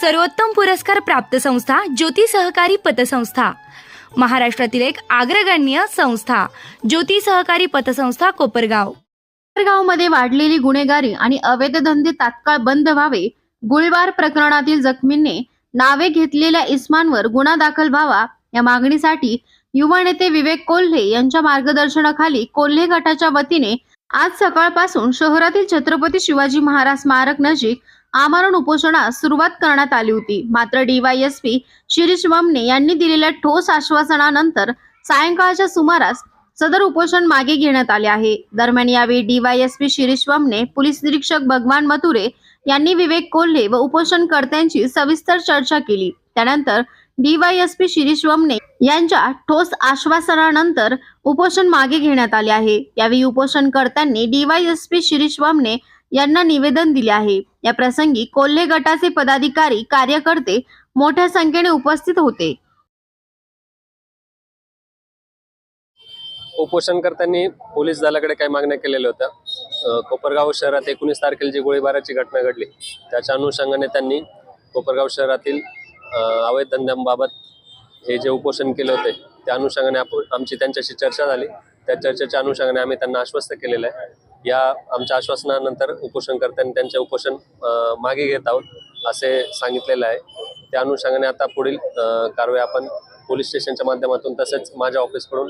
सर्वोत्तम पुरस्कार प्राप्त संस्था ज्योती सहकारी पतसंस्था. महाराष्ट्रातील एक अग्रगण्य संस्था ज्योती सहकारी पतसंस्था कोपरगाव. कोपरगावमध्ये वाढलेली गुन्हेगारी आणि अवैध धंदे तात्काळ बंद व्हावे गोळीबार प्रकरणातील जखमींनी नावे घेतलेल्या इस्मांवर गुन्हा दाखल व्हावा या मागणीसाठी युवा नेते विवेक कोल्हे यांच्या मार्गदर्शनाखाली कोल्हे गटाच्या वतीने आज सकाळपासून शहरातील छत्रपती शिवाजी महाराज स्मारक नजीक आमरण उपोषणास सुरुवात करण्यात आली होती. मात्र डीवायएसपी शिरीष वमने यांनी दिलेल्या ठोस आश्वासनानंतर सायंकाळच्या सुमारास सदर उपोषण मागे घेण्यात आले आहे. दरम्यान यावेळी डीवायएसपी शिरीष वमने पोलीस निरीक्षक भगवान मथुरे यांनी विवेक कोल्हे व उपोषणकर्त्यांची सविस्तर चर्चा केली. त्यानंतर डीवायएसपी शिरीष वमने यांच्या ठोस आश्वासनानंतर उपोषण मागे घेण्यात आले आहे. यावेळी उपोषणकर्त्यांनी डीवायएसपी शिरीष वमने यांना निवेदन दिले आहे. या प्रसंगी कोल्हे गटाचे पदाधिकारी कार्यकर्ते मोठ्या संख्येने उपस्थित होते. उपोषणकर्त्यांनी पोलीस दलाकडे काही मागण्या केलेल्या होत्या. कोपरगाव शहरात एकोणीस तारखेला जी गोळीबाराची घटना घडली त्याच्या अनुषंगाने त्यांनी कोपरगाव शहरातील अवैध धंद्यांबाबत हे जे उपोषण केले होते त्या अनुषंगाने आपण आमची त्यांच्याशी चर्चा झाली. त्या चर्चेच्या अनुषंगाने आम्ही त्यांना आश्वस्त केलेलं आहे. या आमच्या आश्वासनानंतर उपोषणकर्त्यांनी त्यांचे उपोषण मागे घेत आहोत असे सांगितलेलं आहे. त्या अनुषंगाने आता पुढील कारवाई आपण पोलीस स्टेशनच्या माध्यमातून तसेच माझ्या ऑफिसकडून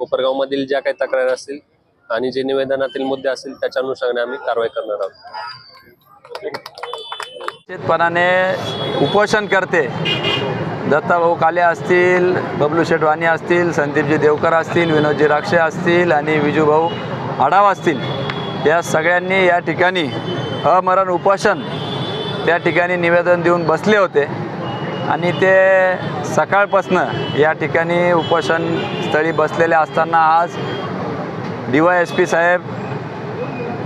कोपरगावमधील ज्या काही तक्रार असतील आणि जे निवेदनातील मुद्दे असतील त्याच्या अनुषंगाने आम्ही कारवाई करणार आहोत. निश्चितपणाने उपोषण करते दत्ताभाऊ काले असतील बबलू शेटवाणी असतील संदीपजी देवकर असतील विनोदजी राक्षे असतील आणि विजूभाऊ आढावा असतील. या सगळ्यांनी या ठिकाणी अमरण उपोषण त्या ठिकाणी निवेदन देऊन बसले होते. आणि ते सकाळपासनं या ठिकाणी उपोषण स्थळी बसलेले असताना आज डी वाय एस पी साहेब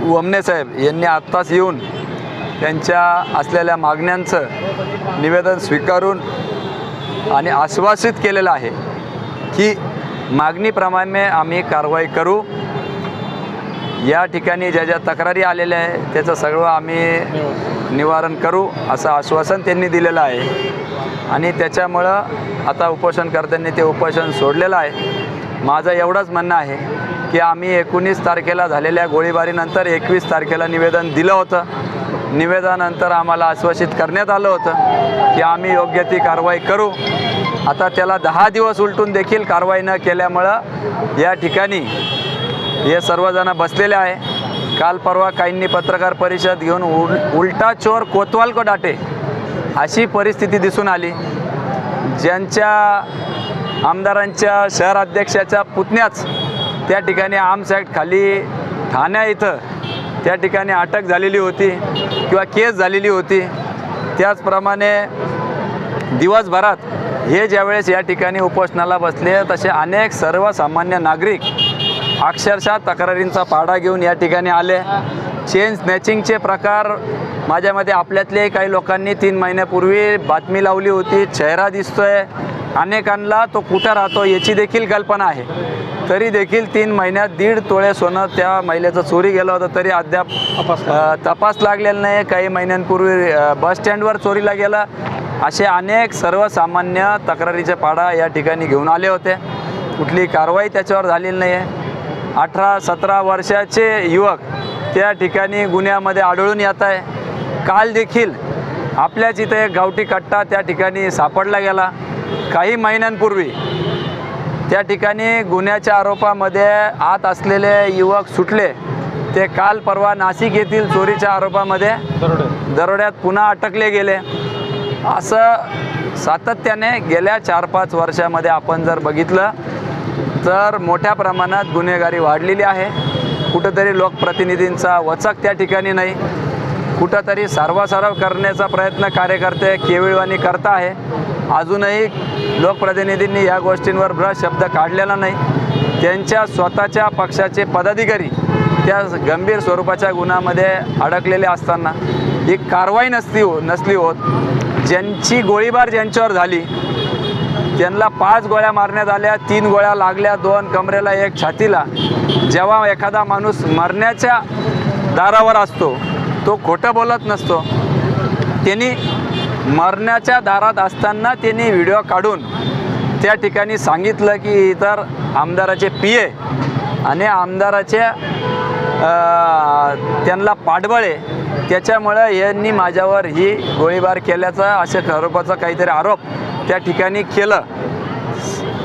वमने साहेब यांनी आत्ताच येऊन त्यांच्या असलेल्या मागण्यांचं निवेदन स्वीकारून आणि आश्वासित केलेलं आहे की मागणीप्रमाणे आम्ही कारवाई करू. या ठिकाणी ज्या ज्या तक्रारी आलेल्या आहे त्याचं सगळं आम्ही निवारण करू असं आश्वासन त्यांनी दिलेलं आहे. आणि त्याच्यामुळं आता उपोषणकर्त्यांनी ते उपोषण सोडलेलं आहे. माझं एवढंच म्हणणं आहे की आम्ही एकोणीस तारखेला झालेल्या गोळीबारीनंतर एकवीस तारखेला निवेदन दिलं होतं. निवेदनानंतर आम्हाला आश्वासित करण्यात आलं होतं की आम्ही योग्य ती कारवाई करू. आता त्याला दहा दिवस उलटून देखील कारवाई न केल्यामुळं या ठिकाणी हे सर्वजण बसलेले आहे. काल परवा काहींनी पत्रकार परिषद घेऊन उल उलटा चोर कोतवाल को डाटे अशी परिस्थिती दिसून आली. ज्यांच्या आमदारांच्या शहर अध्यक्षाच्या पुतण्याच त्या ठिकाणी आमसाईट खाली ठाण्या इथं त्या ठिकाणी अटक झालेली होती किंवा केस झालेली होती. त्याचप्रमाणे दिवसभरात हे ज्यावेळेस या ठिकाणी उपोषणाला बसले तसे अनेक सर्वसामान्य नागरिक अक्षरशः तक्रारींचा पाडा घेऊन या ठिकाणी आले. चेन स्नॅचिंगचे प्रकार माझ्यामध्ये आपल्यातले काही लोकांनी तीन महिन्यापूर्वी बातमी लावली होती. चेहरा दिसतोय. अनेकांना तो कुठं राहतो याची देखील कल्पना आहे. तरी देखील तीन महिन्यात दीड तोळे सोनं त्या महिलेचं चोरी गेलं होतं. तरी अद्याप तपास लागलेला नाही. काही महिन्यांपूर्वी अ, बस स्टँडवर चोरीला गेलं. असे अनेक सर्वसामान्य तक्रारीचे पाडा या ठिकाणी घेऊन आले होते. कुठली कारवाई त्याच्यावर झालेली नाही आहे अठरा सतरा वर्षाचे युवक त्या ठिकाणी गुन्ह्यामध्ये आढळून येत आहे. काल देखील आपल्याच इथे एक गावठी कट्टा त्या ठिकाणी सापडला गेला. काही महिन्यांपूर्वी त्या ठिकाणी गुन्ह्याच्या आरोपामध्ये आत असलेले युवक सुटले. ते काल परवा नाशिक येथील चोरीच्या आरोपामध्ये दरोड्यात पुन्हा अटकले गेले. असं सातत्याने गेल्या चार पाच वर्षामध्ये आपण जर बघितलं तर मोठ्या प्रमाणात गुन्हेगारी वाढलेली आहे. कुठंतरी लोकप्रतिनिधींचा वचक त्या ठिकाणी नाही. कुठंतरी सारवासारव करण्याचा प्रयत्न कार्यकर्ते केविळवाणी करता आहे. अजूनही लोकप्रतिनिधींनी या गोष्टींवर भ्रश शब्द काढलेला नाही. त्यांच्या स्वतःच्या पक्षाचे पदाधिकारी त्या गंभीर स्वरूपाच्या गुन्ह्यामध्ये अडकलेले असताना ही कारवाई नसती हो नसली होत. ज्यांची गोळीबार ज्यांच्यावर झाली त्यांना पाच गोळ्या मारण्यात आल्या तीन गोळ्या लागल्या दोन कमरेला एक छातीला. जेव्हा एखादा माणूस मरण्याच्या दारावर असतो तो खोटं बोलत नसतो. त्यांनी मरण्याच्या दारात असताना त्यांनी व्हिडिओ काढून त्या ठिकाणी सांगितलं की इतर आमदाराचे पी ए आणि आमदाराचे त्यांना पाठबळे त्याच्यामुळं यांनी माझ्यावर ही गोळीबार केल्याचा अशा स्वरूपाचा काहीतरी आरोप त्या ठिकाणी केलं.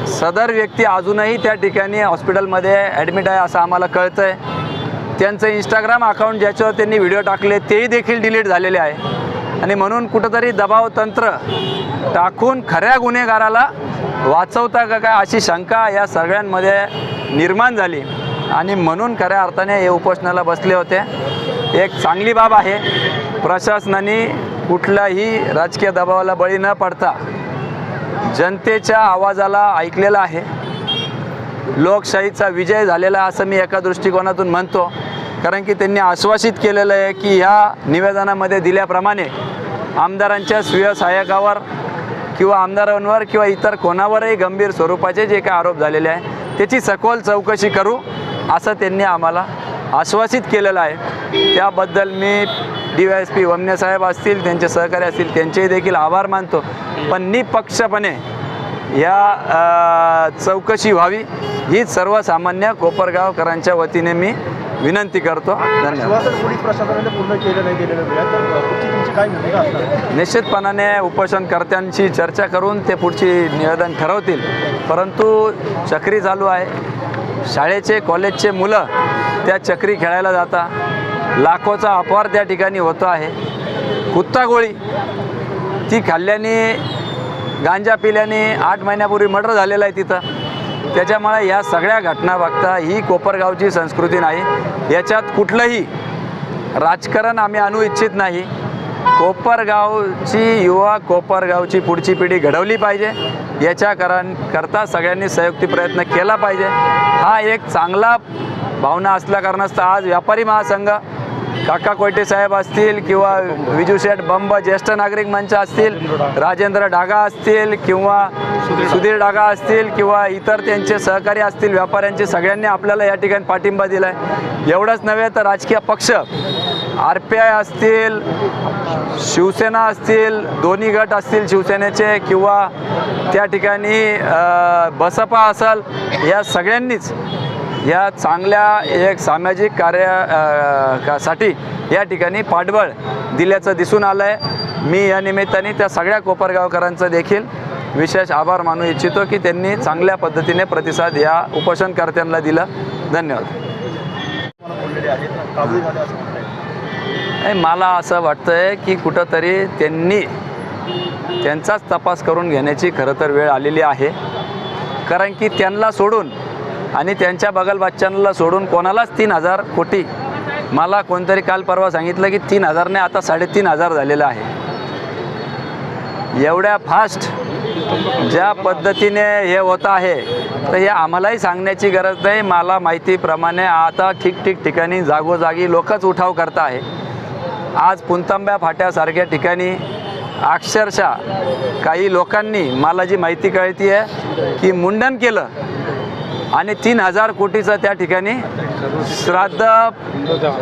सदर व्यक्ती अजूनही त्या ठिकाणी हॉस्पिटलमध्ये ॲडमिट आहे असं आम्हाला कळतं आहे त्यांचं इंस्टाग्राम अकाउंट ज्याच्यावर त्यांनी व्हिडिओ टाकले तेही देखील डिलीट झालेले आहे. आणि म्हणून कुठंतरी दबाव तंत्र टाकून खऱ्या गुन्हेगाराला वाचवता का काय अशी शंका या सगळ्यांमध्ये निर्माण झाली. आणि म्हणून खऱ्या अर्थाने हे उपोषणाला बसले होते. एक चांगली बाब आहे प्रशासनाने कुठलाही राजकीय दबावाला बळी न पडता जनतेच्या आवाजाला ऐकलेलं आहे. लोकशाहीचा विजय झालेला असं मी एका दृष्टिकोनातून म्हणतो. कारण की त्यांनी आश्वासित केलेलं आहे की ह्या निवेदनामध्ये दिल्याप्रमाणे आमदारांच्या स्वीय सहाय्यकावर किंवा आमदारांवर किंवा इतर कोणावरही गंभीर स्वरूपाचे जे काही आरोप झालेले आहे त्याची सखोल चौकशी करू असं त्यांनी आम्हाला आश्वासित केलेलं आहे. त्याबद्दल मी D Y S P Wamne साहेब असतील त्यांचे सहकारी असतील त्यांचेही देखील आभार मानतो. पण निपक्षपणे या चौकशी व्हावी ही सर्वसामान्य कोपरगावकरांच्या वतीने मी विनंती करतो. धन्यवाद. निश्चितपणाने उपोषणकर्त्यांशी चर्चा करून ते पुढची निवेदन ठरवतील. परंतु चक्री चालू आहे. शाळेचे कॉलेजचे मुलं त्या चक्री खेळायला जाता. लाखोचा अपवार त्या ठिकाणी होतो आहे. कुत्ता गोळी ती खाल्ल्याने गांजा पिल्याने आठ महिन्यापूर्वी मर्डर झालेलं आहे तिथं. त्याच्यामुळे या सगळ्या घटना बघता ही कोपरगावची संस्कृती नाही. याच्यात कुठलंही राजकारण आम्ही आणू इच्छित नाही. कोपरगावची युवा कोपरगावची पुढची पिढी घडवली पाहिजे. याच्या करण करता सगळ्यांनी संयुक्ती प्रयत्न केला पाहिजे. हा एक चांगला भावना असल्या कारणास्तव आज व्यापारी महासंघ काका कोयटे साहेब असतील किंवा विजू शेठ बंब ज्येष्ठ नागरिक मंच असतील राजेंद्र डागा असतील किंवा सुधीर डागा असतील किंवा इतर त्यांचे सहकारी असतील व्यापाऱ्यांचे सगळ्यांनी आपल्याला या ठिकाणी पाठिंबा दिला आहे एवढंच नव्हे तर राजकीय पक्ष आर पी आय असतील शिवसेना असतील दोन्ही गट असतील शिवसेनेचे किंवा त्या ठिकाणी बसपा असेल या सगळ्यांनीच या चांगल्या एक सामाजिक कार्या का- साठी या ठिकाणी पाठबळ दिल्याचं दिसून आलं आहे मी या निमित्ताने त्या सगळ्या कोपरगावकरांचं देखील विशेष आभार मानू इच्छितो की त्यांनी चांगल्या पद्धतीने प्रतिसाद या उपोषणकर्त्यांना दिला. धन्यवाद. मला असं वाटतं आहे मला असं वाटतंय की कुठंतरी त्यांनी त्यांचाच तपास करून घेण्याची खरं तर वेळ आलेली आहे. कारण की त्यांना सोडून आणि त्यांच्या बगल बच्चांना सोडून कोणालाच तीन हजार कोटी. मला कोणतरी काल परवा सांगितलं की तीन हजारने आता साडेतीन हजार झालेलं आहे. एवढ्या फास्ट ज्या पद्धतीने हे होत आहे तर हे आम्हालाही सांगण्याची गरज नाही. मला माहितीप्रमाणे आता ठिकठिक ठिकाणी जागोजागी लोकच उठाव करत आहे. आज पुंतांब्या फाट्यासारख्या ठिकाणी अक्षरशः काही लोकांनी मला जी माहिती कळती आहे की मुंडन केलं. आणि तीन हजार कोटीचं त्या ठिकाणी श्राद्ध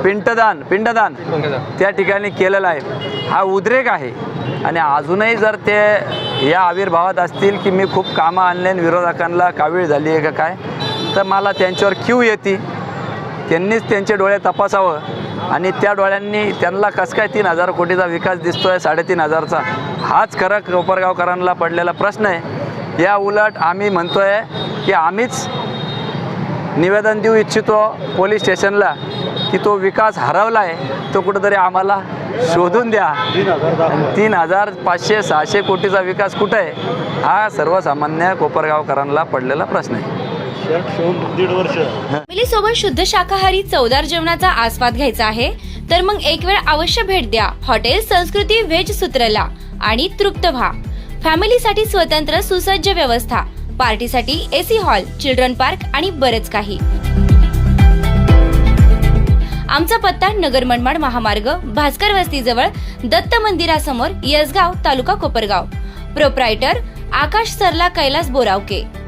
पिंडदान पिंडदान त्या ठिकाणी केलेलं आहे. हा उद्रेक आहे. आणि अजूनही जर ते या आविर्भावात असतील की मी खूप कामं आणले विरोधकांना कावीळ झाली आहे का काय तर मला त्यांच्यावर क्यू येते. त्यांनीच त्यांचे डोळे तपासावं. आणि त्या डोळ्यांनी त्यांना कसं काय तीन हजार कोटीचा विकास दिसतो आहे साडेतीन हजारचा? हाच खरं कोपरगावकरांना पडलेला प्रश्न आहे. या उलट आम्ही म्हणतो आहे की आम्हीच निवेदन देऊ इच्छितो पोलीस स्टेशनला की तो विकास हरवला आहे तो कुठंतरी आम्हाला शोधून द्या. तीन हजार पाचशे सहाशे कोटीचा विकास कुठं आहे हा सर्वसामान्य कोपरगावकरांना पडलेला प्रश्न आहे. सोबत शुद्ध शाकाहारी चवदार जेवणाचा आस्वाद घ्यायचा आहे तर मग एक वेळ अवश्य भेट द्या. हॉटेल संस्कृती व्हेज सूत्रला आणि तृप्त व्हा. फॅमिलीसाठी स्वतंत्र सुसज्ज व्यवस्था. पार्टीसाठी एसी हॉल चिल्ड्रन पार्क आणि बरंच काही. आमचा पत्ता नगर मनमाड महामार्ग भास्कर वस्तीजवळ दत्त मंदिरासमोर यसगाव तालुका कोपरगाव. प्रोप्रायटर आकाश सरला कैलास बोरावके.